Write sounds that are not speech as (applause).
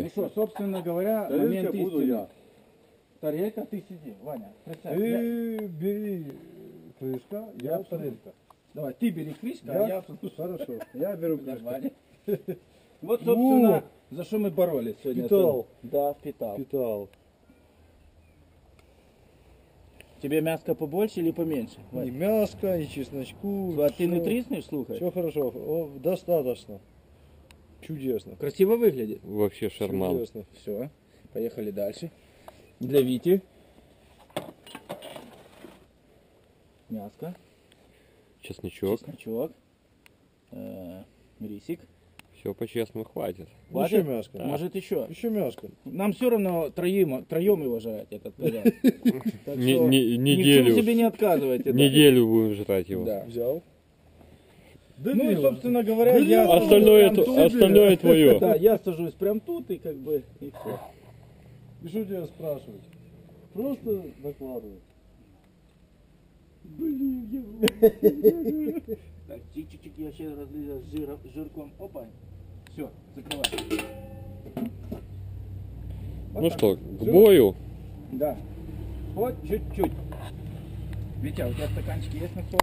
Ну что, собственно говоря, момент Тарелка буду истины. я. Тарелка, ты сиди, Ваня. Представь, Ты бери крышка, я Я тарелка. Давай, ты бери крышка, а Я? Хорошо, (laughs) я беру крышку. Ваня. (laughs) Вот, собственно, за что мы боролись сегодня. Впитал. Да, впитал. Питал. Тебе мяско побольше или поменьше? Ни мяска, ни чесночку. А ты не тріснеш, слухай? Все хорошо, достаточно. Чудесно. Красиво выглядит. Вообще шарман. Чудесно. Все, поехали дальше. Для Вити. Мяско, Чесночок. чесночок, э, рисик. Все по-честному хватит. Хватит? Еще мяско. Может еще? Еще мяско. Нам все равно троим, троем его жрать, этот (laughs) неделю. себе не отказывайте. да. Неделю будем жрать его. Да. Взял. Ну и, собственно говоря, я... Остальное, прям т- тут. остальное твое. (laughs) Да, я сажусь прям тут и как бы... И все. И что тебя спрашивать? Просто накладывай. Так, чик-чик-чик, я сейчас разлезаю с жиром, жирком. Опа. Все, закрывай. Вот Ну так. что, к бою. Да. Вот чуть-чуть. Витя, у тебя стаканчик есть на стол?